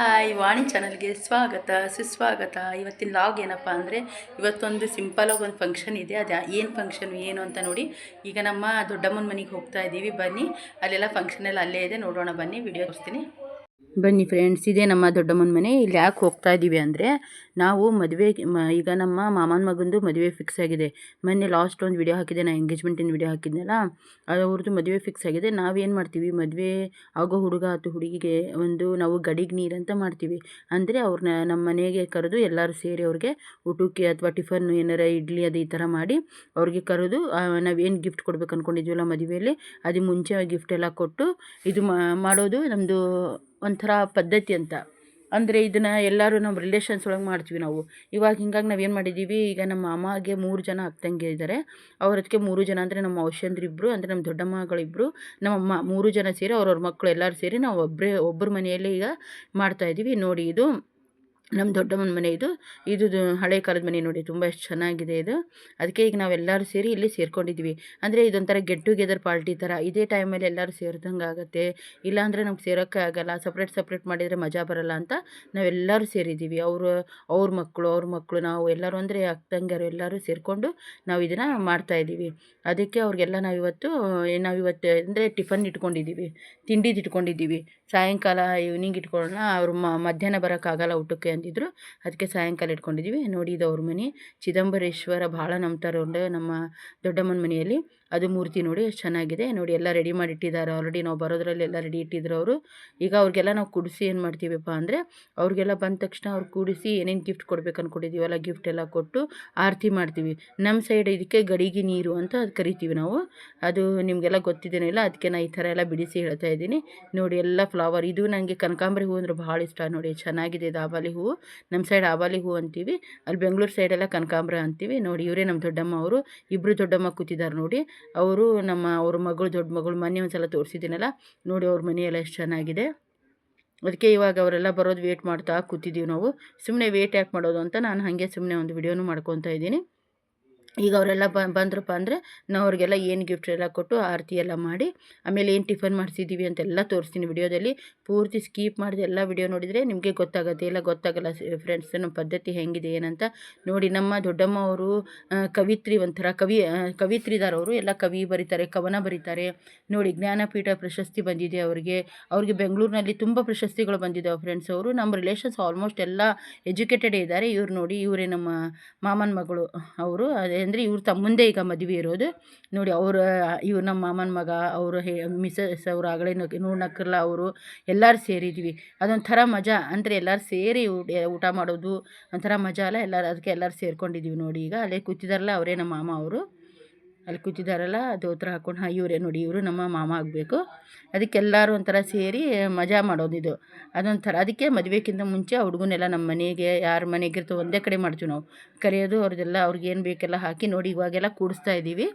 Hi, ವಾಣಿ ಚಾನಲ್ಗೆ ಸ್ವಾಗತ. ಸುಸ್ವಾಗತ. ಇವತ್ತಿನ ಲಾಗ್ ಏನಪ್ಪ ಅಂದರೆ, ಇವತ್ತೊಂದು ಸಿಂಪಲಾಗಿ ಒಂದು ಫಂಕ್ಷನ್ ಇದೆ. ಅದು ಏನು ಫಂಕ್ಷನ್ ಏನು ಅಂತ ನೋಡಿ. ಈಗ ನಮ್ಮ ದೊಡ್ಡಮ್ಮನ ಮನೆಗೆ ಹೋಗ್ತಾ ಇದ್ದೀವಿ ಬನ್ನಿ, ಅಲ್ಲೆಲ್ಲ ಫಂಕ್ಷನ್ ಎಲ್ಲ ಅಲ್ಲೇ ಇದೆ. ನೋಡೋಣ ಬನ್ನಿ ವಿಡಿಯೋ ತೋರಿಸ್ತೀನಿ. ಬನ್ನಿ ಫ್ರೆಂಡ್ಸ್ ಇದೆ ನಮ್ಮ ದೊಡ್ಡಮ್ಮನ ಮನೆ. ಇಲ್ಲಿ ಯಾಕೆ ಹೋಗ್ತಾ ಇದ್ದೀವಿ ಅಂದರೆ, ನಾವು ಮದುವೆ ಈಗ ನಮ್ಮ ಮಾಮನ ಮಗಂದು ಮದುವೆ ಫಿಕ್ಸ್ ಆಗಿದೆ. ಮೊನ್ನೆ ಲಾಸ್ಟ್ ಒಂದು ವಿಡಿಯೋ ಹಾಕಿದ್ದೆ ನಾನು ಎಂಗೇಜ್ಮೆಂಟಿನ ವಿಡಿಯೋ ಹಾಕಿದ್ನಲ್ಲ, ಅದು ಅವ್ರದ್ದು ಮದುವೆ ಫಿಕ್ಸ್ ಆಗಿದೆ. ನಾವೇನು ಮಾಡ್ತೀವಿ? ಮದುವೆ ಆಗೋ ಹುಡುಗ ಅಥವಾ ಹುಡುಗಿಗೆ ಒಂದು ನಾವು ಗಡಿಗೆ ನೀರು ಅಂತ ಮಾಡ್ತೀವಿ. ಅಂದರೆ ಅವ್ರನ್ನ ನಮ್ಮ ಮನೆಗೆ ಕರೆದು ಎಲ್ಲರೂ ಸೇರಿ ಅವ್ರಿಗೆ ಊಟಕ್ಕೆ ಅಥವಾ ಟಿಫನ್ ಏನಾರ ಇಡ್ಲಿ ಅದು ಈ ಥರ ಮಾಡಿ ಅವ್ರಿಗೆ ಕರೆದು ನಾವೇನು ಗಿಫ್ಟ್ ಕೊಡ್ಬೇಕು ಅಂದ್ಕೊಂಡಿದ್ವಲ್ಲ ಮದುವೆಯಲ್ಲಿ ಅದು ಮುಂಚೆ ಗಿಫ್ಟ್ ಎಲ್ಲ ಕೊಟ್ಟು ಇದು ಮಾಡೋದು ನಮ್ಮದು ಒಂಥರ ಪದ್ಧತಿ ಅಂತ. ಅಂದರೆ ಇದನ್ನು ಎಲ್ಲರೂ ನಮ್ಮ ರಿಲೇಷನ್ಸ್ ಒಳಗೆ ಮಾಡ್ತೀವಿ ನಾವು. ಇವಾಗ ಹಿಂಗಾಗಿ ನಾವೇನು ಮಾಡಿದ್ದೀವಿ ಈಗ ನಮ್ಮ ಅಮ್ಮಗೆ ಮೂರು ಜನ ಅಕ್ಕಂಗೆ ಇದ್ದಾರೆ ಅವ್ರ ಅದಕ್ಕೆ ಮೂರು ಜನ ಅಂದರೆ ನಮ್ಮ ಇಬ್ಬರು ಅಂದರೆ ನಮ್ಮ ದೊಡ್ಡಮ್ಮಗಳಿಬ್ಬರು ನಮ್ಮಮ್ಮ ಮೂರು ಜನ ಸೇರಿ ಅವ್ರವ್ರ ಮಕ್ಕಳು ಎಲ್ಲರೂ ಸೇರಿ ನಾವು ಒಬ್ಬರೇ ಒಬ್ಬರ ಮನೆಯಲ್ಲೇ ಈಗ ಮಾಡ್ತಾಯಿದ್ದೀವಿ ನೋಡಿ ಇದು ನಮ್ಮ ದೊಡ್ಡಮ್ಮನ ಮನೆ ಇದು. ಇದು ಹಳೆ ಕಾಲದ ಮನೆ ನೋಡಿ, ತುಂಬ ಎಷ್ಟು ಚೆನ್ನಾಗಿದೆ ಇದು. ಅದಕ್ಕೆ ಈಗ ನಾವೆಲ್ಲರೂ ಸೇರಿ ಇಲ್ಲಿ ಸೇರ್ಕೊಂಡಿದ್ವಿ. ಅಂದರೆ ಇದೊಂಥರ ಗೆಟ್ ಟುಗೆದರ್ ಪಾರ್ಟಿ ಥರ ಇದೇ ಟೈಮಲ್ಲಿ ಎಲ್ಲರೂ ಸೇರಿದಂಗೆ ಆಗುತ್ತೆ. ಇಲ್ಲಾಂದರೆ ನಮ್ಗೆ ಸೇರೋಕ್ಕೆ ಆಗಲ್ಲ. ಸಪ್ರೇಟ್ ಸಪ್ರೇಟ್ ಮಾಡಿದರೆ ಮಜಾ ಬರಲ್ಲ ಅಂತ ನಾವೆಲ್ಲರೂ ಸೇರಿದ್ದೀವಿ ಅವರು, ಅವ್ರ ಮಕ್ಕಳು ಅವ್ರ ಮಕ್ಕಳು ನಾವು ಎಲ್ಲರೂ ಅಂದರೆ ಅಕ್ಕ ಎಲ್ಲರೂ ಸೇರಿಕೊಂಡು ನಾವು ಇದನ್ನು ಮಾಡ್ತಾಯಿದ್ದೀವಿ ಅದಕ್ಕೆ ಅವ್ರಿಗೆಲ್ಲ ನಾವಿವತ್ತು ನಾವಿವತ್ತು ಅಂದರೆ ಟಿಫನ್ ಇಟ್ಕೊಂಡಿದ್ದೀವಿ ತಿಂಡಿದು ಇಟ್ಕೊಂಡಿದ್ದೀವಿ ಸಾಯಂಕಾಲ ಈವ್ನಿಂಗ್ ಇಟ್ಕೊಳ್ಳೋಣ ಅವ್ರು ಮಧ್ಯಾಹ್ನ ಬರೋಕ್ಕಾಗಲ್ಲ ಊಟಕ್ಕೆ ಅಂದಿದ್ರು ಅದಕ್ಕೆ ಸಾಯಂಕಾಲ ಇಟ್ಕೊಂಡಿದ್ದೀವಿ ನೋಡಿ ಅವ್ರ ಮನೆ. ಚಿದಂಬರೇಶ್ವರ ಭಾಳ ನಂಬ್ತಾರೆ ನಮ್ಮ ದೊಡ್ಡಮ್ಮನ ಮನೆಯಲ್ಲಿ. ಅದು ಮೂರ್ತಿ ನೋಡಿ ಎಷ್ಟು ಚೆನ್ನಾಗಿದೆ. ನೋಡಿ ಎಲ್ಲ ರೆಡಿ ಮಾಡಿ ಇಟ್ಟಿದ್ದಾರೆ ಆಲ್ರೆಡಿ ನಾವು ಬರೋದ್ರಲ್ಲಿ ಎಲ್ಲ ರೆಡಿ ಇಟ್ಟಿದ್ರು ಅವರು. ಈಗ ಅವ್ರಿಗೆಲ್ಲ ನಾವು ಕುಡಿಸಿ ಏನು ಮಾಡ್ತೀವಪ್ಪ ಅಂದರೆ, ಅವ್ರಿಗೆಲ್ಲ ಬಂದ ತಕ್ಷಣ ಅವ್ರು ಕೂಡಿಸಿ ಏನೇನು ಗಿಫ್ಟ್ ಕೊಡ್ಬೇಕು ಅಂದ್ಕೊಂಡಿದ್ದೀವಲ್ಲ ಗಿಫ್ಟ್ ಎಲ್ಲ ಕೊಟ್ಟು ಆರತಿ ಮಾಡ್ತೀವಿ. ನಮ್ಮ ಸೈಡ್ ಇದಕ್ಕೆ ಗಡಿಗೆ ನೀರು ಅಂತ ಅದು ಕರಿತೀವಿ ನಾವು. ಅದು ನಿಮಗೆಲ್ಲ ಗೊತ್ತಿದ್ದೇನೆ ಇಲ್ಲ ಅದಕ್ಕೆ ನಾನು ಈ ಥರ ಎಲ್ಲ ಬಿಡಿಸಿ ಹೇಳ್ತಾ ಇದ್ದೀನಿ. ನೋಡಿ ಎಲ್ಲ ಫ್ಲವರ್ ಇದು ನನಗೆ ಕನಕಾಂಬರಿ ಹೂ ಅಂದರೆ ಭಾಳ ಇಷ್ಟ. ನೋಡಿ ಚೆನ್ನಾಗಿದೆ ಇದು ಆಬಾಲಿ ಹೂವು ನಮ್ಮ ಸೈಡ್ ಆಬಾಲಿ ಹೂ ಅಂತೀವಿ. ಅಲ್ಲಿ ಬೆಂಗಳೂರು ಸೈಡೆಲ್ಲ ಕನಕಾಂಬ್ರ ಅಂತೀವಿ. ನೋಡಿ ಇವರೇ ನಮ್ಮ ದೊಡ್ಡಮ್ಮ ಅವರು. ಇಬ್ಬರು ದೊಡ್ಡಮ್ಮ ಕೂತಿದ್ದಾರೆ ನೋಡಿ. ಅವರು ನಮ್ಮ ಅವ್ರ ಮಗಳು, ದೊಡ್ಡ ಮಗಳು ಮೊನ್ನೆ ಒಂದು ಸಲ ತೋರಿಸಿದ್ದೀನಲ್ಲ, ನೋಡಿ ಅವ್ರ ಮನೆಯೆಲ್ಲ ಎಷ್ಟು ಚೆನ್ನಾಗಿದೆ. ಅದಕ್ಕೆ ಇವಾಗ ಅವರೆಲ್ಲ ಬರೋದು ವೇಟ್ ಮಾಡ್ತಾ ಕೂತಿದ್ದೀವಿ ನಾವು. ಸುಮ್ಮನೆ ವೇಟ್ ಯಾಕೆ ಮಾಡೋದು ಅಂತ ನಾನು ಹಾಗೆ ಸುಮ್ಮನೆ ಒಂದು ವಿಡಿಯೋನು ಮಾಡ್ಕೊತಾ ಇದ್ದೀನಿ. ಈಗ ಅವರೆಲ್ಲ ಬಂದ್ರಪ್ಪ ಅಂದರೆ ನಾವು ಅವ್ರಿಗೆಲ್ಲ ಏನು ಗಿಫ್ಟ್ ಎಲ್ಲ ಕೊಟ್ಟು ಆರತಿ ಎಲ್ಲ ಮಾಡಿ, ಆಮೇಲೆ ಏನು ಟಿಫನ್ ಮಾಡಿಸಿದ್ದೀವಿ ಅಂತೆಲ್ಲ ತೋರಿಸ್ತೀನಿ ವಿಡಿಯೋದಲ್ಲಿ. ಪೂರ್ತಿ ಸ್ಕೀಪ್ ಮಾಡಿದ ಎಲ್ಲ ವಿಡಿಯೋ ನೋಡಿದರೆ ನಿಮಗೆ ಗೊತ್ತಾಗುತ್ತೆ. ಎಲ್ಲ ಗೊತ್ತಾಗಲ್ಲ ಫ್ರೆಂಡ್ಸ್ ನಮ್ಮ ಪದ್ಧತಿ ಹೆಂಗಿದೆ ಏನಂತ. ನೋಡಿ ನಮ್ಮ ದೊಡ್ಡಮ್ಮ ಅವರು ಕವಿತ್ರಿ ಒಂಥರ ಕವಿ ಕವಿತ್ರಿದಾರ ಅವರು ಎಲ್ಲ ಕವಿ ಬರೀತಾರೆ, ಕವನ ಬರೀತಾರೆ. ನೋಡಿ ಜ್ಞಾನಪೀಠ ಪ್ರಶಸ್ತಿ ಬಂದಿದೆ ಅವರಿಗೆ. ಅವ್ರಿಗೆ ಬೆಂಗಳೂರಿನಲ್ಲಿ ತುಂಬ ಪ್ರಶಸ್ತಿಗಳು ಬಂದಿದ್ದಾವೆ ಫ್ರೆಂಡ್ಸ್ ಅವರು. ನಮ್ಮ ರಿಲೇಷನ್ಸ್ ಆಲ್ಮೋಸ್ಟ್ ಎಲ್ಲ ಎಜುಕೇಟೆಡ್ ಇದ್ದಾರೆ. ಇವ್ರು ನೋಡಿ, ಇವರೇ ನಮ್ಮ ಮಾಮನ ಮಗಳು ಅವರು, ಅದೇ ಅಂದರೆ ಇವ್ರ ಮುಂದೆ ಈಗ ಮದುವೆ ಇರೋದು. ನೋಡಿ ಅವರು, ಇವ್ರು ನಮ್ಮ ಮಾಮನ ಮಗ, ಅವರು ಹೇ, ಮಿಸಸ್ ಅವರು ಆಗಲೇ ನೋಡ್ನಕ್ಕಲ್ಲ ಅವರು ಎಲ್ಲರೂ ಸೇರಿದ್ವಿ. ಅದೊಂಥರ ಮಜಾ. ಅಂದರೆ ಎಲ್ಲರೂ ಸೇರಿ ಊಟ ಮಾಡೋದು ಒಂಥರ ಮಜಾ ಅಲ್ಲ. ಎಲ್ಲರೂ ಅದಕ್ಕೆ ಎಲ್ಲರೂ ಸೇರ್ಕೊಂಡಿದ್ದೀವಿ ನೋಡಿ ಈಗ. ಅಲ್ಲೇ ಕೂತಿದಾರಲ್ಲ ಅವರೇ ನಮ್ಮ ಮಾಮ ಅವರು. ಅಲ್ಲಿ ಕೂತಿದ್ದಾರಲ್ಲ ದೋತ್ರ ಹಾಕ್ಕೊಂಡು ಹಾಂ ಇವರೇ ನೋಡಿ, ಇವರು ನಮ್ಮ ಮಾಮ ಆಗಬೇಕು. ಅದಕ್ಕೆಲ್ಲರೂ ಒಂಥರ ಸೇರಿ ಮಜಾ ಮಾಡೋದು ಇದು. ಅದೊಂಥರ, ಅದಕ್ಕೆ ಮದುವೆಕ್ಕಿಂತ ಮುಂಚೆ ಆ ಹುಡುಗನೆಲ್ಲ ನಮ್ಮ ಮನೆಗೆ, ಯಾರ ಮನೆಗಿರ್ತೋ ಒಂದೇ ಕಡೆ ಮಾಡ್ತೀವಿ ನಾವು. ಕರೆಯೋದು ಅವ್ರದ್ದೆಲ್ಲ ಅವ್ರಿಗೇನು ಬೇಕೆಲ್ಲ ಹಾಕಿ ನೋಡಿ, ಇವಾಗೆಲ್ಲ ಕೂಡಿಸ್ತಾ ಇದ್ದೀವಿ.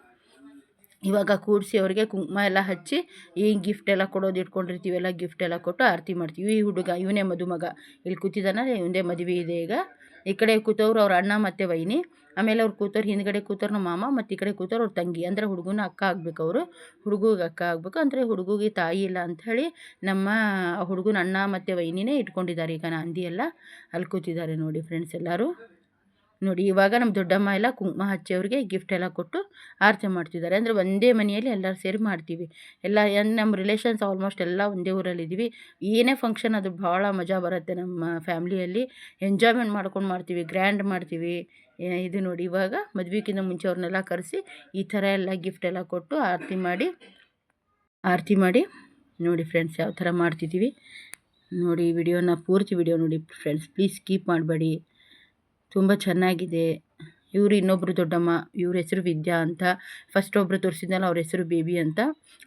ಇವಾಗ ಕೂಡಿಸಿ ಅವ್ರಿಗೆ ಕುಂಕುಮ ಎಲ್ಲ ಹಚ್ಚಿ ಈ ಗಿಫ್ಟ್ ಎಲ್ಲ ಕೊಡೋದು ಇಟ್ಕೊಂಡಿರ್ತೀವಿ, ಎಲ್ಲ ಗಿಫ್ಟ್ ಎಲ್ಲ ಕೊಟ್ಟು ಆರತಿ ಮಾಡ್ತೀವಿ. ಈ ಹುಡುಗ, ಇವನೇ ಮದುಮಗ. ಇಲ್ಲಿ ಕೂತಿದ್ದಾನೆ ಇವಂದೇ ಮದುವೆ ಇದೆ ಈಗ. ಈ ಕಡೆ ಕೂತವ್ರು ಅವ್ರ ಅಣ್ಣ ಮತ್ತು ವೈನಿ. ಆಮೇಲೆ ಅವ್ರು ಕೂತವ್ರು ಹಿಂದ್ಗಡೆ ಕೂತವ್ರು ನಮ್ಮ ಮಾಮ, ಮತ್ತು ಈ ಕಡೆ ಕೂತವ್ರು ಅವ್ರ ತಂಗಿ. ಅಂದರೆ ಹುಡುಗನ ಅಕ್ಕ ಆಗ್ಬೇಕು ಅವರು. ಹುಡುಗಿಗೆ ಅಕ್ಕ ಆಗಬೇಕು. ಅಂದರೆ ಹುಡುಗಿಗೆ ತಾಯಿ ಇಲ್ಲ ಅಂಥೇಳಿ ನಮ್ಮ ಹುಡುಗನ ಅಣ್ಣ ಮತ್ತು ವೈನಿನೇ ಇಟ್ಕೊಂಡಿದ್ದಾರೆ. ಈಗ ನಂದಿ ಎಲ್ಲ ಅಲ್ಲಿ ಕೂತಿದ್ದಾರೆ ನೋಡಿ ಫ್ರೆಂಡ್ಸ್ ಎಲ್ಲರೂ. ನೋಡಿ, ಇವಾಗ ನಮ್ಮ ದೊಡ್ಡಮ್ಮ ಎಲ್ಲ ಕುಂಕುಮ ಹಚ್ಚಿಯವ್ರಿಗೆ ಗಿಫ್ಟ್ ಎಲ್ಲ ಕೊಟ್ಟು ಆರತಿ ಮಾಡ್ತಿದ್ದಾರೆ. ಅಂದರೆ ಒಂದೇ ಮನೆಯಲ್ಲಿ ಎಲ್ಲರೂ ಸೇರಿ ಮಾಡ್ತೀವಿ. ಎಲ್ಲ ನಮ್ಮ ರಿಲೇಷನ್ಸ್ ಆಲ್ಮೋಸ್ಟ್ ಎಲ್ಲ ಒಂದೇ ಊರಲ್ಲಿದ್ದೀವಿ. ಏನೇ ಫಂಕ್ಷನ್ ಅದು ಭಾಳ ಮಜಾ ಬರುತ್ತೆ ನಮ್ಮ ಫ್ಯಾಮ್ಲಿಯಲ್ಲಿ ಎಂಜಾಯ್ಮೆಂಟ್ ಮಾಡ್ಕೊಂಡು ಮಾಡ್ತೀವಿ ಗ್ರ್ಯಾಂಡ್ ಮಾಡ್ತೀವಿ. ಇದು ನೋಡಿ, ಇವಾಗ ಮದುವೆಗಿಂತ ಮುಂಚೆ ಅವ್ರನ್ನೆಲ್ಲ ಕರೆಸಿ ಈ ಥರ ಎಲ್ಲ ಗಿಫ್ಟ್ ಎಲ್ಲ ಕೊಟ್ಟು ಆರತಿ ಮಾಡಿ ಆರತಿ ಮಾಡಿ ನೋಡಿ ಫ್ರೆಂಡ್ಸ್ ಯಾವ ಥರ ಮಾಡ್ತಿದ್ದೀವಿ. ನೋಡಿ ವಿಡಿಯೋನ, ಪೂರ್ತಿ ವಿಡಿಯೋ ನೋಡಿ ಫ್ರೆಂಡ್ಸ್ ಪ್ಲೀಸ್ ಕೀಪ್ ಮಾಡಬೇಡಿ. ತುಂಬ ಚೆನ್ನಾಗಿದೆ. ಇವರು ಇನ್ನೊಬ್ಬರು ದೊಡ್ಡಮ್ಮ, ಇವ್ರ ಹೆಸರು ವಿದ್ಯಾ ಅಂತ ಫಸ್ಟ್ ಒಬ್ಬರು ತೋರಿಸಿದ್ನಲ್ಲ ಅವ್ರ ಹೆಸರು ಬೇಬಿ ಅಂತ,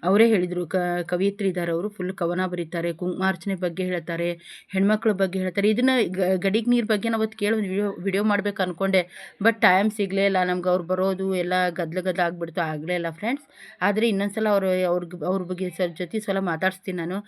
ಅವರೇ ಹೇಳಿದರು. ಕವಿಯತ್ರಿ ಇದ್ದಾರೆ ಅವರು ಫುಲ್ ಕವನ ಬರೀತಾರೆ, ಕುಂಕುಮಾರ್ಚನೆ ಬಗ್ಗೆ ಹೇಳ್ತಾರೆ, ಹೆಣ್ಮಕ್ಳ ಬಗ್ಗೆ ಹೇಳ್ತಾರೆ. ಇದನ್ನು ಗಡಿಗೆ ನೀರು ಬಗ್ಗೆ ನಾವು ಅವತ್ತು ಕೇಳಿ ವಿಡಿಯೋ ವಿಡಿಯೋ ಮಾಡ್ಬೇಕು ಅಂದ್ಕೊಂಡೆ ಬಟ್ ಟೈಮ್ ಸಿಗಲೇ ಇಲ್ಲ, ನಮ್ಗೆ ಅವ್ರು ಬರೋದು ಎಲ್ಲ ಗದ್ಲ ಗದ್ಲ ಆಗಿಬಿಡ್ತು, ಆಗಲೇ ಇಲ್ಲ ಫ್ರೆಂಡ್ಸ್ ಆದರೆ ಇನ್ನೊಂದು ಸಲ ಅವರು, ಅವ್ರಿಗೆ, ಅವ್ರ ಬಗ್ಗೆ ಸರ್ ಜೊತೆ ಸಲ ಮಾತಾಡಿಸ್ತೀನಿ ನಾನು.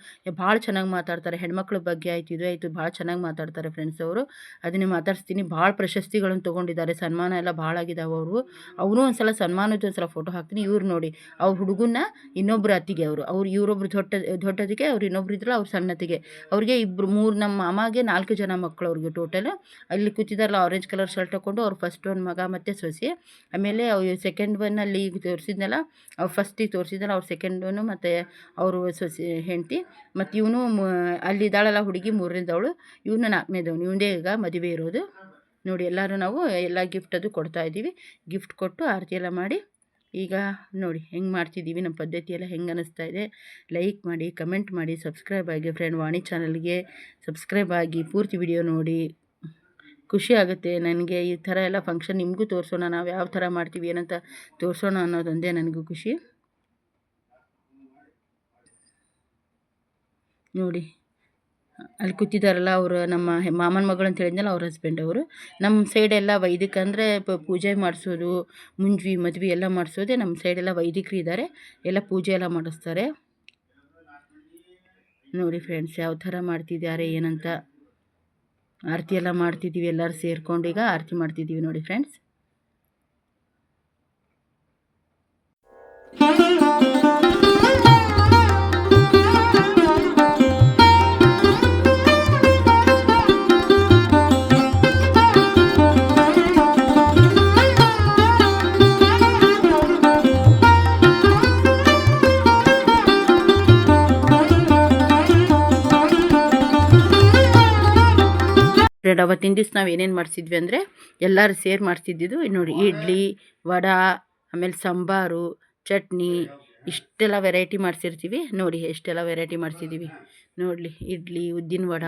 ಭಾಳ ಚೆನ್ನಾಗಿ ಮಾತಾಡ್ತಾರೆ, ಹೆಣ್ಮಕ್ಳ ಬಗ್ಗೆ ಆಯ್ತು, ಇದು ಆಯಿತು, ಭಾಳ ಚೆನ್ನಾಗಿ ಮಾತಾಡ್ತಾರೆ ಫ್ರೆಂಡ್ಸ್ ಅವರು. ಅದನ್ನೇ ಮಾತಾಡಿಸ್ತೀನಿ, ಭಾಳ ಪ್ರಶಸ್ತಿಗಳನ್ನು ತೊಗೊಂಡಿದ್ದಾರೆ, ಸನ್ಮಾನ ಎಲ್ಲ ಎಲ್ಲ ಭಾಳ ಆಗಿದಾವೆ ಅವರು. ಅವನು ಒಂದು ಸಲ ಸನ್ಮಾನದ ಒಂದು ಸಲ ಫೋಟೋ ಹಾಕ್ತೀನಿ. ಇವ್ರು ನೋಡಿ, ಅವ್ರ ಹುಡುಗನ್ನ ಇನ್ನೊಬ್ಬರು ಅತ್ತಿಗೆ ಅವರು. ಅವ್ರು ಇವರೊಬ್ರು ದೊಡ್ಡ, ದೊಡ್ಡದಿಗೆ ಅವ್ರು ಇನ್ನೊಬ್ರು ಇದ್ರಲ್ಲ ಅವ್ರ ಸಣ್ಣತಿಗೆ ಅವ್ರಿಗೆ ಇಬ್ಬರು ಮೂರು ನಮ್ಮ ಮಾಮಾಗೆ ನಾಲ್ಕು ಜನ ಮಕ್ಕಳು ಅವ್ರಿಗೆ ಟೋಟಲ್ ಅಲ್ಲಿ ಕೂತಿದಾರಲ್ಲ ಆರೆಂಜ್ ಕಲರ್ ಶರ್ಟ್ ಹಾಕೊಂಡು ಅವ್ರು ಫಸ್ಟ್ ಒಂದು ಮಗ ಮತ್ತು ಸೊಸಿ. ಆಮೇಲೆ ಅವ್ರು ಸೆಕೆಂಡ್ ಒನ್ನಲ್ಲಿ ಈಗ ತೋರಿಸಿದ್ನಲ್ಲ, ಅವ್ರು ಫಸ್ಟಿಗೆ ತೋರಿಸಿದ್ನಲ್ಲ, ಅವ್ರ ಸೆಕೆಂಡ್ ಒನ್ನು ಮತ್ತು ಅವರು ಸೊಸಿ, ಹೆಂಡತಿ. ಮತ್ತು ಇವನು ಅಲ್ಲಿದ್ದಾಳಲ್ಲ ಹುಡುಗಿ ಮೂರನೇದವಳು. ಇವನು ನಾಲ್ಕನೇದವನು. ಇವನೇ ಈಗ ಮದುವೆ ಇರೋದು. ನೋಡಿ ಎಲ್ಲರೂ ನಾವು ಎಲ್ಲ ಗಿಫ್ಟ್ ಅದು ಕೊಡ್ತಾ ಇದ್ದೀವಿ. ಗಿಫ್ಟ್ ಕೊಟ್ಟು ಆರತಿ ಎಲ್ಲ ಮಾಡಿ ಈಗ ನೋಡಿ ಹೆಂಗೆ ಮಾಡ್ತಿದ್ದೀವಿ ನಮ್ಮ ಪದ್ಧತಿ ಎಲ್ಲ ಹೆಂಗೆ ಅನ್ನಿಸ್ತಾ ಇದೆ. ಲೈಕ್ ಮಾಡಿ ಕಮೆಂಟ್ ಮಾಡಿ ಸಬ್ಸ್ಕ್ರೈಬ್ ಆಗಿ ಫ್ರೆಂಡ್ ವಾಣಿ ಚಾನಲ್ಗೆ ಸಬ್ಸ್ಕ್ರೈಬ್ ಆಗಿ ಪೂರ್ತಿ ವಿಡಿಯೋ ನೋಡಿ. ಖುಷಿ ಆಗುತ್ತೆ ನನಗೆ ಈ ಥರ ಎಲ್ಲ ಫಂಕ್ಷನ್ ನಿಮಗೂ ತೋರಿಸೋಣ, ನಾವು ಯಾವ ಥರ ಮಾಡ್ತೀವಿ, ಏನಂತ ತೋರಿಸೋಣ ಅನ್ನೋದೊಂದೇ ನನಗೂ ಖುಷಿ. ನೋಡಿ ಅಲ್ಲಿ ಕೂತಿದ್ದಾರಲ್ಲ ಅವರು, ನಮ್ಮ ಮಾಮನ ಮಗಳು ಅಂತ ಹೇಳಿದ್ನಲ್ಲ ಅವ್ರ ಹಸ್ಬೆಂಡ್ ಅವರು. ನಮ್ಮ ಸೈಡೆಲ್ಲ ವೈದಿಕ ಅಂದರೆ ಪೂಜೆ ಮಾಡಿಸೋದು ಮುಂಜ್ವಿ ಮದ್ವೆ ಎಲ್ಲ ಮಾಡಿಸೋದೇ ನಮ್ಮ ಸೈಡೆಲ್ಲ ವೈದಿಕರು ಇದ್ದಾರೆ ಎಲ್ಲ ಪೂಜೆ ಎಲ್ಲ ಮಾಡಿಸ್ತಾರೆ. ನೋಡಿ ಫ್ರೆಂಡ್ಸ್ ಯಾವ ಥರ ಮಾಡ್ತಿದ್ದಾರೆ, ಏನಂತ ಆರತಿ ಎಲ್ಲ ಮಾಡ್ತಿದ್ದೀವಿ ಎಲ್ಲರೂ ಸೇರ್ಕೊಂಡು ಈಗ ಆರತಿ ಮಾಡ್ತಿದ್ದೀವಿ ನೋಡಿ ಫ್ರೆಂಡ್ಸ್ ಫ್ರೆಂಡ್ ಅವತ್ತಿನ ದಿವಸ ನಾವು ಏನೇನು ಮಾಡಿಸಿದ್ವಿ ಅಂದರೆ ಎಲ್ಲರೂ ಸೇರಿ ಮಾಡಿಸಿದ್ದಿದ್ದು ನೋಡಿ, ಇಡ್ಲಿ, ವಡ, ಆಮೇಲೆ ಸಾಂಬಾರು, ಚಟ್ನಿ, ಇಷ್ಟೆಲ್ಲ ವೆರೈಟಿ ಮಾಡಿಸಿರ್ತೀವಿ. ನೋಡಿ, ಎಷ್ಟೆಲ್ಲ ವೆರೈಟಿ ಮಾಡಿಸಿದ್ದೀವಿ ನೋಡಲಿ, ಇಡ್ಲಿ, ಉದ್ದಿನ ವಡ,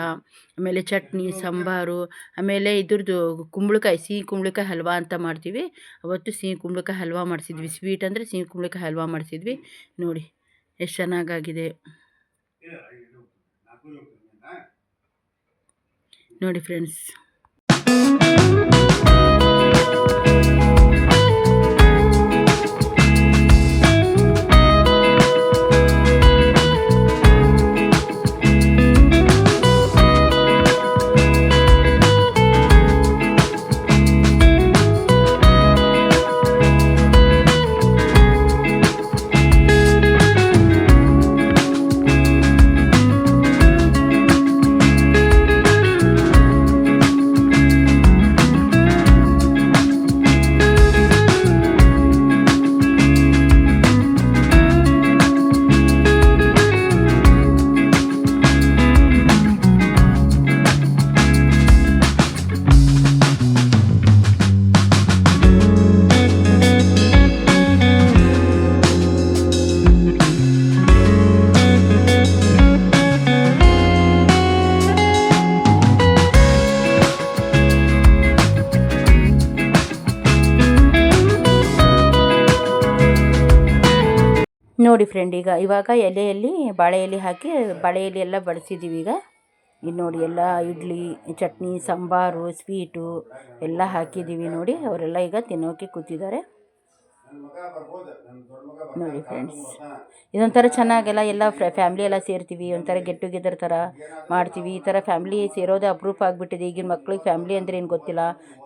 ಆಮೇಲೆ ಚಟ್ನಿ, ಸಾಂಬಾರು, ಆಮೇಲೆ ಇದ್ರದ್ದು ಕುಂಬಳಕಾಯಿ, ಸಿಹಿ ಕುಂಬಳಕಾಯಿ ಹಲ್ವಾ ಅಂತ ಮಾಡ್ತೀವಿ. ಅವತ್ತು ಸಿಹಿ ಕುಂಬಳಕಾಯಿ ಹಲ್ವಾ ಮಾಡಿಸಿದ್ವಿ. ಸ್ವೀಟ್ ಅಂದರೆ ಸಿಹಿ ಕುಂಬಳಕಾಯಿ ಹಲ್ವಾ ಮಾಡಿಸಿದ್ವಿ. ನೋಡಿ, ಎಷ್ಟು ಚೆನ್ನಾಗಾಗಿದೆ. ನೋಡಿ ಫ್ರೆಂಡ್ಸ್. ನೋಡಿ ಫ್ರೆಂಡ್ ಈಗ ಇವಾಗ ಎಲೆಯಲ್ಲಿ ಬಾಳೆ ಎಲೆ ಹಾಕಿ ಬಾಳೆ ಎಲೆ ಎಲ್ಲ ಬಳಸಿದ್ದೀವಿ ಈಗ. ಇದು ನೋಡಿ ಎಲ್ಲ ಇಡ್ಲಿ, ಚಟ್ನಿ, ಸಾಂಬಾರು ಸ್ವೀಟು ಎಲ್ಲ ಹಾಕಿದ್ದೀವಿ ನೋಡಿ. ಅವರೆಲ್ಲ ಈಗ ತಿನ್ನೋಕೆ ಕೂತಿದ್ದಾರೆ. ನೋಡಿ ಫ್ರೆಂಡ್ಸ್ ಇದೊಂಥರ ಚೆನ್ನಾಗೆಲ್ಲ ಎಲ್ಲ ಫ್ಯಾಮ್ಲಿ ಎಲ್ಲ ಸೇರ್ತೀವಿ, ಒಂಥರ ಗೆಟ್ ಟುಗೆದರ್ ಥರ ಮಾಡ್ತೀವಿ. ಈ ಥರ ಫ್ಯಾಮ್ಲಿ ಸೇರೋದೇ ಅಪರೂಪ ಆಗಿಬಿಟ್ಟಿದೆ. ಈಗಿನ ಮಕ್ಳಿಗೆ ಫ್ಯಾಮ್ಲಿ ಅಂದರೆ ಏನು ಗೊತ್ತಿಲ್ಲ.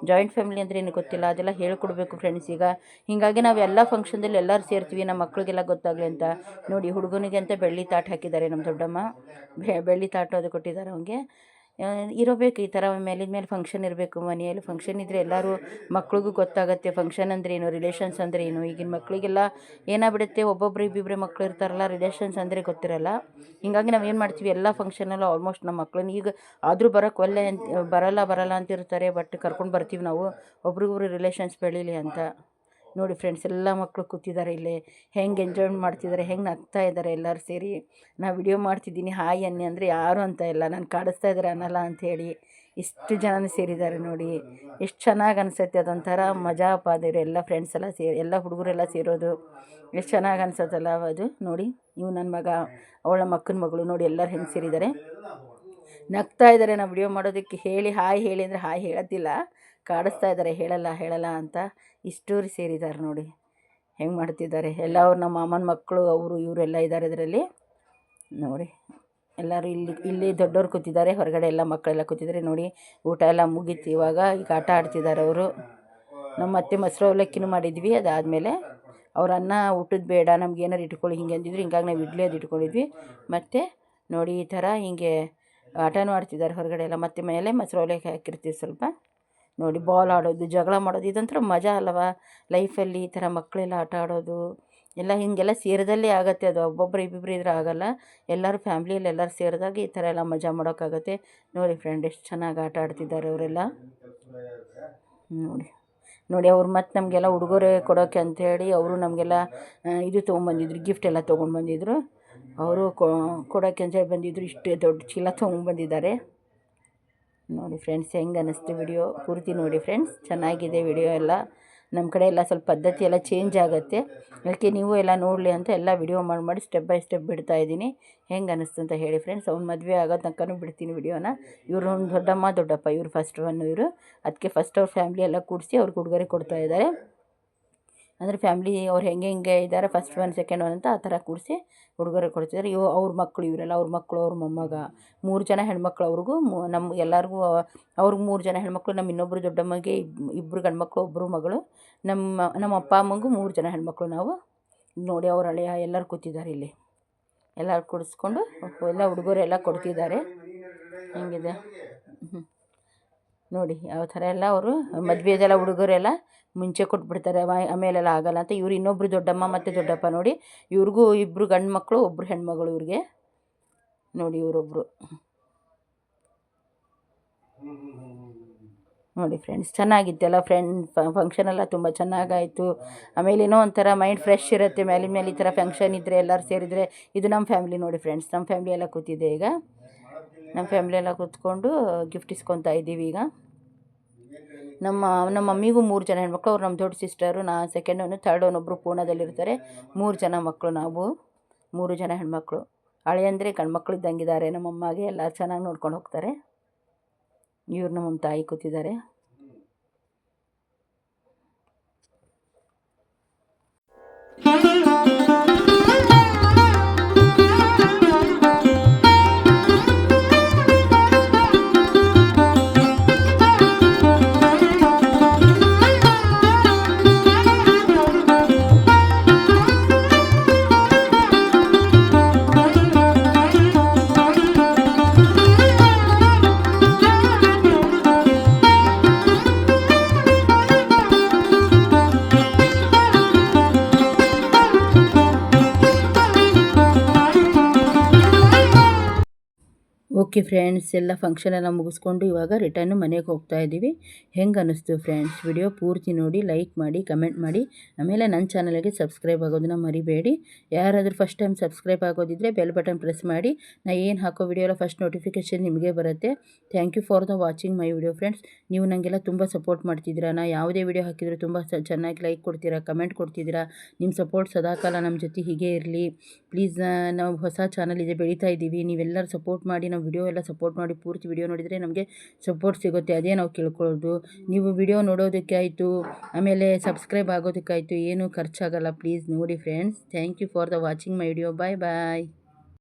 ಜಾಯಿಂಟ್ ಫ್ಯಾಮ್ಲಿ ಅಂದರೆ ಏನು ಗೊತ್ತಿಲ್ಲ. ಅದೆಲ್ಲ ಹೇಳ್ಕೊಡ್ಬೇಕು ಫ್ರೆಂಡ್ಸ್ ಈಗ. ಹೀಗಾಗಿ ನಾವು ಎಲ್ಲ ಫಂಕ್ಷನ್ದಲ್ಲಿ ಎಲ್ಲರೂ ಸೇರ್ತೀವಿ. ನಮ್ಮ ಮಕ್ಳಿಗೆಲ್ಲ ಗೊತ್ತಾಗಲಿ ಅಂತ. ನೋಡಿ, ಹುಡುಗನಿಗೆ ಅಂತ ಬೆಳ್ಳಿ ತಾಟ್ ಹಾಕಿದ್ದಾರೆ ನಮ್ಮ ದೊಡ್ಡಮ್ಮ. ಬೆಳ್ಳಿ ತಾಟು ಅದು ಕೊಟ್ಟಿದ್ದಾರೆ ಅವನಿಗೆ. ಇರಬೇಕು ಈ ಥರ ಮೇಲಿನ ಮೇಲೆ ಫಂಕ್ಷನ್ ಇರಬೇಕು, ಮನೆಯಲ್ಲಿ ಫಂಕ್ಷನ್ ಇದ್ದರೆ ಎಲ್ಲರೂ ಮಕ್ಳಿಗೂ ಗೊತ್ತಾಗುತ್ತೆ. ಫಂಕ್ಷನ್ ಅಂದರೆ ಏನು ರಿಲೇಷನ್ಸ್ ಅಂದರೆ ಏನು? ಈಗಿನ ಮಕ್ಕಳಿಗೆಲ್ಲ ಏನಾಗ್ಬಿಡುತ್ತೆ? ಒಬ್ಬೊಬ್ರು ಇಬ್ಬಿಬ್ಬರೇ ಮಕ್ಳು ಇರ್ತಾರಲ್ಲ ರಿಲೇಷನ್ಸ್ ಅಂದರೆ ಗೊತ್ತಿರಲ್ಲ. ಹೀಗಾಗಿ ನಾವು ಏನು ಮಾಡ್ತೀವಿ? ಎಲ್ಲ ಫಂಕ್ಷನಲ್ಲೂ ಆಲ್ಮೋಸ್ಟ್ ನಮ್ಮ ಮಕ್ಳನ್ನ ಈಗ ಆದರೂ ಬರೋಕ್ಕೆ ಒಲ್ಲೆ ಅಂತ, ಬರಲ್ಲ ಬರಲ್ಲ ಅಂತಿರ್ತಾರೆ ಬಟ್ ಕರ್ಕೊಂಡು ಬರ್ತೀವಿ ನಾವು. ಒಬ್ರಿಗೊಬ್ರು ರಿಲೇಷನ್ಸ್ ಬೆಳೀಲಿ ಅಂತ. ನೋಡಿ ಫ್ರೆಂಡ್ಸ್ ಎಲ್ಲ ಮಕ್ಕಳು ಕೂತಿದ್ದಾರೆ ಇಲ್ಲೇ. ಹೆಂಗೆ ಎಂಜಾಯ್ ಮಾಡ್ತಿದ್ದಾರೆ, ಹೆಂಗೆ ನಗ್ತಾ ಇದ್ದಾರೆ ಎಲ್ಲರೂ ಸೇರಿ. ನಾ ವಿಡಿಯೋ ಮಾಡ್ತಿದ್ದೀನಿ. ಹಾಯ್ ಅನ್ನಿ ಅಂದರೆ ಯಾರು ಅಂತ ಇಲ್ಲ. ನಾನು ಕಾಡಿಸ್ತಾ ಇದ್ದಾರೆ ಅನ್ನಲ್ಲ ಅಂಥೇಳಿ ಇಷ್ಟು ಜನ ಸೇರಿದ್ದಾರೆ ನೋಡಿ. ಎಷ್ಟು ಚೆನ್ನಾಗಿ ಅನಿಸುತ್ತೆ ಅದೊಂಥರ ಮಜಾ ಪಾದಿರು ಎಲ್ಲ ಫ್ರೆಂಡ್ಸ್ ಎಲ್ಲ ಸೇರಿ, ಎಲ್ಲ ಹುಡುಗರೆಲ್ಲ ಸೇರೋದು. ಎಷ್ಟು ಚೆನ್ನಾಗಿ ಅನಿಸುತ್ತಲ್ಲ ಅದು ನೋಡಿ. ಇವು ನನ್ನ ಮಗ, ಅವಳ ಮಕ್ಕನ ಮಗಳು ನೋಡಿ ಎಲ್ಲರೂ ಹೆಂಗೆ ಸೇರಿದ್ದಾರೆ. ನಗ್ತಾ ಇದ್ದಾರೆ ನಾವು ವಿಡಿಯೋ ಮಾಡೋದಕ್ಕೆ ಹೇಳಿ ಹಾಯ್ ಹೇಳಿ ಅಂದರೆ ಹಾಯ್ ಹೇಳೋದಿಲ್ಲ. ಕಾಡಿಸ್ತಾ ಇದ್ದಾರೆ, ಹೇಳಲ್ಲ ಹೇಳಲ್ಲ ಅಂತ. ಇಷ್ಟೂರು ಸೇರಿದ್ದಾರೆ ನೋಡಿ. ಹೆಂಗೆ ಮಾಡ್ತಿದ್ದಾರೆ? ಎಲ್ಲ ಅವ್ರು ನಮ್ಮ ಮಾಮನ ಮಕ್ಕಳು, ಅವರು ಇವರೆಲ್ಲ ಇದ್ದಾರೆ ಇದರಲ್ಲಿ. ನೋಡಿ, ಎಲ್ಲರೂ ಇಲ್ಲಿ ಇಲ್ಲಿ ದೊಡ್ಡವ್ರು ಕೂತಿದ್ದಾರೆ, ಹೊರಗಡೆ ಎಲ್ಲ ಮಕ್ಕಳೆಲ್ಲ ಕೂತಿದ್ದಾರೆ. ನೋಡಿ, ಊಟ ಎಲ್ಲ ಮುಗೀತು. ಇವಾಗ ಈಗ ಆಟ ಆಡ್ತಿದ್ದಾರೆ ಅವರು. ನಮ್ಮ ಅತ್ತೆ ಮೊಸರು ಅವಲಕ್ಕಿನೂ ಮಾಡಿದ್ವಿ. ಅದಾದಮೇಲೆ ಅವ್ರ ಅನ್ನ ಊಟದ ಬೇಡ, ನಮ್ಗೆ ಏನಾರು ಇಟ್ಕೊಳ್ಳಿ, ಹಿಂಗೆ ಅಂದಿದ್ರು. ಹಿಂಗಾಗಿ ನಾವು ಇಡ್ಲಿ ಅದು ಇಟ್ಕೊಂಡಿದ್ವಿ. ಮತ್ತು ನೋಡಿ, ಈ ಥರ ಹಿಂಗೆ ಆಟನೂ ಆಡ್ತಿದ್ದಾರೆ ಹೊರಗಡೆ ಎಲ್ಲ. ಮತ್ತೆ ಮೇಲೆ ಮೊಸರು ಅವಲಕ್ಕಿ ಹಾಕಿರ್ತೀವಿ ಸ್ವಲ್ಪ. ನೋಡಿ ಬಾಲ್ ಆಡೋದು, ಜಗಳ ಮಾಡೋದು ಇದೊಂಥರ ಮಜಾ ಅಲ್ಲವಾ ಲೈಫಲ್ಲಿ ಈ ಥರ ಮಕ್ಕಳೆಲ್ಲ ಆಟ ಆಡೋದು, ಎಲ್ಲ ಹೀಗೆಲ್ಲ ಸೇರಿದಲ್ಲೇ ಆಗುತ್ತೆ ಅದು. ಒಬ್ಬೊಬ್ಬರು ಇಬ್ಬಿಬ್ರು ಇದ್ರೆ ಆಗೋಲ್ಲ. ಎಲ್ಲರೂ ಫ್ಯಾಮ್ಲಿಯಲ್ಲಿ ಎಲ್ಲರೂ ಸೇರಿದಾಗ ಈ ಥರ ಎಲ್ಲ ಮಜಾ ಮಾಡೋಕ್ಕಾಗತ್ತೆ. ನೋಡಿ ಫ್ರೆಂಡ್ ಎಷ್ಟು ಚೆನ್ನಾಗಿ ಆಟ ಆಡ್ತಿದ್ದಾರೆ ಅವರೆಲ್ಲ. ನೋಡಿ ನೋಡಿ ಅವ್ರು ಮತ್ತು ನಮಗೆಲ್ಲ ಉಡುಗೊರೆ ಕೊಡೋಕ್ಕೆ ಅಂಥೇಳಿ ಅವರು ನಮಗೆಲ್ಲ ಇದು ತೊಗೊಂಬಂದಿದ್ರು ಗಿಫ್ಟ್ ಎಲ್ಲ ತೊಗೊಂಡು ಬಂದಿದ್ರು ಅವರು ಕೊಡೋಕ್ಕೆ ಅಂತೇಳಿ ಬಂದಿದ್ದರು ಇಷ್ಟು ದೊಡ್ಡ ಚೀಲ ತೊಗೊಂಬಂದಿದ್ದಾರೆ. ನೋಡಿ ಫ್ರೆಂಡ್ಸ್ ಹೆಂಗೆ ಅನ್ನಿಸ್ತು ವಿಡಿಯೋ ಪೂರ್ತಿ ನೋಡಿ ಫ್ರೆಂಡ್ಸ್ ಚೆನ್ನಾಗಿದೆ ವಿಡಿಯೋ ಎಲ್ಲ. ನಮ್ಮ ಕಡೆ ಎಲ್ಲ ಸ್ವಲ್ಪ ಪದ್ಧತಿ ಎಲ್ಲ ಚೇಂಜ್ ಆಗುತ್ತೆ. ಅದಕ್ಕೆ ನೀವು ಎಲ್ಲ ನೋಡಲಿ ಅಂತ ಎಲ್ಲ ವಿಡಿಯೋ ಮಾಡಿ ಮಾಡಿ ಸ್ಟೆಪ್ ಬೈ ಸ್ಟೆಪ್ ಬಿಡ್ತಾ ಇದ್ದೀನಿ. ಹೆಂಗೆ ಅನ್ನಿಸ್ತು ಅಂತ ಹೇಳಿ ಫ್ರೆಂಡ್ಸ್ ಅವ್ನು ಮದುವೆ ಆಗೋ ತನಕನೂ ಬಿಡ್ತೀನಿ ವಿಡಿಯೋನ ಇವರು ಒಂದು ದೊಡ್ಡಮ್ಮ, ದೊಡ್ಡಪ್ಪ, ಇವರು ಫಸ್ಟ್ ಒನ್ ಇವರು. ಅದಕ್ಕೆ ಫಸ್ಟ್ ಅವ್ರ ಫ್ಯಾಮಿಲಿ ಎಲ್ಲ ಕೂಡಿಸಿ ಅವ್ರಿಗೆ ಉಡುಗೊರೆ ಕೊಡ್ತಾ ಇದ್ದಾರೆ. ಅಂದರೆ ಫ್ಯಾಮ್ಲಿ ಅವ್ರು ಹೆಂಗೆ ಹೆಂಗೆ ಇದ್ದಾರೆ ಫಸ್ಟ್ ಒನ್ ಸೆಕೆಂಡ್ ಒನ್ ಅಂತ ಆ ಥರ ಕೂಡಿಸಿ ಉಡುಗೊರೆ ಕೊಡ್ತಿದ್ದಾರೆ ಇವು ಅವ್ರ ಮಕ್ಕಳು ಇವರೆಲ್ಲ, ಅವ್ರ ಮಕ್ಕಳು ಅವ್ರ ಮೊಮ್ಮಗ. ಮೂರು ಜನ ಹೆಣ್ಮಕ್ಳು ಅವ್ರಿಗೂ ನಮ್ಮ ಎಲ್ಲರಿಗೂ, ಅವ್ರಿಗೆ ಮೂರು ಜನ ಹೆಣ್ಮಕ್ಳು ನಮ್ಮ ಇನ್ನೊಬ್ಬರು ದೊಡ್ಡಮ್ಮಗೆ ಇಬ್ ಇಬ್ಬರು ಗಂಡು ಮಕ್ಕಳು ಒಬ್ಬರು ಮಗಳು ನಮ್ಮ ನಮ್ಮ ಅಪ್ಪ ಅಮ್ಮಂಗೂ ಮೂರು ಜನ ಹೆಣ್ಮಕ್ಳು ನಾವು. ನೋಡಿ ಅವ್ರ ಹಳೆಯ ಎಲ್ಲರೂ ಕೂತಿದ್ದಾರೆ ಇಲ್ಲಿ. ಎಲ್ಲರೂ ಕೂಡಿಸ್ಕೊಂಡು ಎಲ್ಲ ಉಡುಗೊರೆ ಎಲ್ಲ ಕೊಡ್ತಿದ್ದಾರೆ. ಹೆಂಗಿದೆ? ಹ್ಞೂ ನೋಡಿ ಯಾವ ಥರ ಎಲ್ಲ ಅವರು ಮದುವೆದೆಲ್ಲ ಹುಡುಗರೆಲ್ಲ ಮುಂಚೆ ಕೊಟ್ಬಿಡ್ತಾರೆ ಆಮ- ಆಮೇಲೆಲ್ಲ ಆಗಲ್ಲ ಅಂತ. ಇವ್ರು ಇನ್ನೊಬ್ರು ದೊಡ್ಡಮ್ಮ ಮತ್ತು ದೊಡ್ಡಪ್ಪ ನೋಡಿ, ಇವ್ರಿಗೂ ಇಬ್ಬರು ಗಂಡು ಮಕ್ಕಳು ಒಬ್ಬರು ಹೆಣ್ಮಗಳು ಇವ್ರಿಗೆ. ನೋಡಿ ಇವರೊಬ್ಬರು ನೋಡಿ ಫ್ರೆಂಡ್ಸ್ ಚೆನ್ನಾಗಿತ್ತಲ್ಲ ಫ್ರೆಂಡ್ ಫಂಕ್ಷನ್ ಎಲ್ಲ ತುಂಬ ಚೆನ್ನಾಗಾಯಿತು. ಆಮೇಲೆ ಏನೋ ಒಂಥರ ಮೈಂಡ್ ಫ್ರೆಶ್ ಇರುತ್ತೆ ಮೇಲಿನ ಮೇಲೆ ಈ ಥರ ಫಂಕ್ಷನ್ ಇದ್ದರೆ ಎಲ್ಲರೂ ಸೇರಿದರೆ. ಇದು ನಮ್ಮ ಫ್ಯಾಮಿಲಿ ನೋಡಿ ಫ್ರೆಂಡ್ಸ್ ನಮ್ಮ ಫ್ಯಾಮ್ಲಿ ಎಲ್ಲ ಕೂತಿದೆ ಈಗ. ನಮ್ಮ ಫ್ಯಾಮ್ಲಿ ಎಲ್ಲ ಕೂತ್ಕೊಂಡು ಗಿಫ್ಟ್ ಇಸ್ಕೊತಾ ಇದ್ದೀವಿ ಈಗ. ನಮ್ಮ ನಮ್ಮ ಮಮ್ಮಿಗೂ ಮೂರು ಜನ ಹೆಣ್ಮಕ್ಳು, ಅವ್ರು ನಮ್ಮ ದೊಡ್ಡ ಸಿಸ್ಟರು ನಾ ಸೆಕೆಂಡ್ ಅವನು ಥರ್ಡ್ ಅವನೊಬ್ಬರು ಪೂನಾದಲ್ಲಿರ್ತಾರೆ ಮೂರು ಜನ ಮಕ್ಕಳು ನಾವು, ಮೂರು ಜನ ಹೆಣ್ಮಕ್ಳು. ಅಳಿಯಂದರೆ ಗಂಡ್ಮಕ್ಳು ಇದ್ದಂಗಿದ್ದಾರೆ ನಮ್ಮ ಅಮ್ಮಗೆ ಎಲ್ಲ ಚೆನ್ನಾಗಿ ನೋಡ್ಕೊಂಡು ಹೋಗ್ತಾರೆ. ಇವ್ರು ನಮ್ಮ ತಾಯಿ ಕೂತಿದ್ದಾರೆ. ಓಕೆ ಫ್ರೆಂಡ್ಸ್, ಎಲ್ಲ ಫಂಕ್ಷನ್ ಎಲ್ಲ ಮುಗಿಸ್ಕೊಂಡು ಇವಾಗ ರಿಟರ್ನು ಮನೆಗೆ ಹೋಗ್ತಾ ಇದ್ದೀವಿ. ಹೆಂಗೆ ಅನ್ನಿಸ್ತು ಫ್ರೆಂಡ್ಸ್? ವಿಡಿಯೋ ಪೂರ್ತಿ ನೋಡಿ ಲೈಕ್ ಮಾಡಿ ಕಮೆಂಟ್ ಮಾಡಿ. ಆಮೇಲೆ ನನ್ನ ಚಾನಲ್ಗೆ ಸಬ್ಸ್ಕ್ರೈಬ್ ಆಗೋದನ್ನ ಮರಿಬೇಡಿ. ಯಾರಾದರೂ ಫಸ್ಟ್ ಟೈಮ್ ಸಬ್ಸ್ಕ್ರೈಬ್ ಆಗೋದಿದ್ದರೆ ಬೆಲ್ ಬಟನ್ ಪ್ರೆಸ್ ಮಾಡಿ. ನಾ ಏನು ಹಾಕೋ ವಿಡಿಯೋ ಎಲ್ಲ ಫಸ್ಟ್ ನೋಟಿಫಿಕೇಷನ್ ನಿಮಗೆ ಬರುತ್ತೆ. Thank you for the watching my video friends ನೀವು ನನಗೆಲ್ಲ ತುಂಬ ಸಪೋರ್ಟ್ ಮಾಡ್ತಿದ್ದೀರಾ. ನಾ ಯಾವುದೇ ವಿಡಿಯೋ ಹಾಕಿದರೂ ತುಂಬ ಚೆನ್ನಾಗಿ ಲೈಕ್ ಕೊಡ್ತೀರಾ ಕಮೆಂಟ್ ಕೊಡ್ತಿದ್ದೀರಾ. ನಿಮ್ಮ ಸಪೋರ್ಟ್ ಸದಾಕಾಲ ನಮ್ಮ ಜೊತೆ ಹೀಗೆ ಇರಲಿ. ಪ್ಲೀಸ್ ನಾವು ಹೊಸ ಚಾನಲ್ ಇದೆ, ಬೆಳೀತಾ ಇದ್ದೀವಿ. ನೀವೆಲ್ಲರೂ ಸಪೋರ್ಟ್ ಮಾಡಿ, ನಾವು ವಿಡಿಯೋ ಎಲ್ಲ ಸಪೋರ್ಟ್ ಮಾಡಿ ಪೂರ್ತಿ ವಿಡಿಯೋ ನೋಡಿದರೆ ನಮಗೆ ಸಪೋರ್ಟ್ ಸಿಗುತ್ತೆ. ಅದೇ ನಾವು ಕೇಳ್ಕೊಳ್ಳೋದು. ನೀವು ವಿಡಿಯೋ ನೋಡೋದಕ್ಕೆ ಆಯಿತು, ಆಮೇಲೆ ಸಬ್ಸ್ಕ್ರೈಬ್ ಆಗೋದಕ್ಕಾಯಿತು ಏನೂ ಖರ್ಚಾಗಲ್ಲ. ಪ್ಲೀಸ್ ನೋಡಿ friends thank you for the watching my video bye bye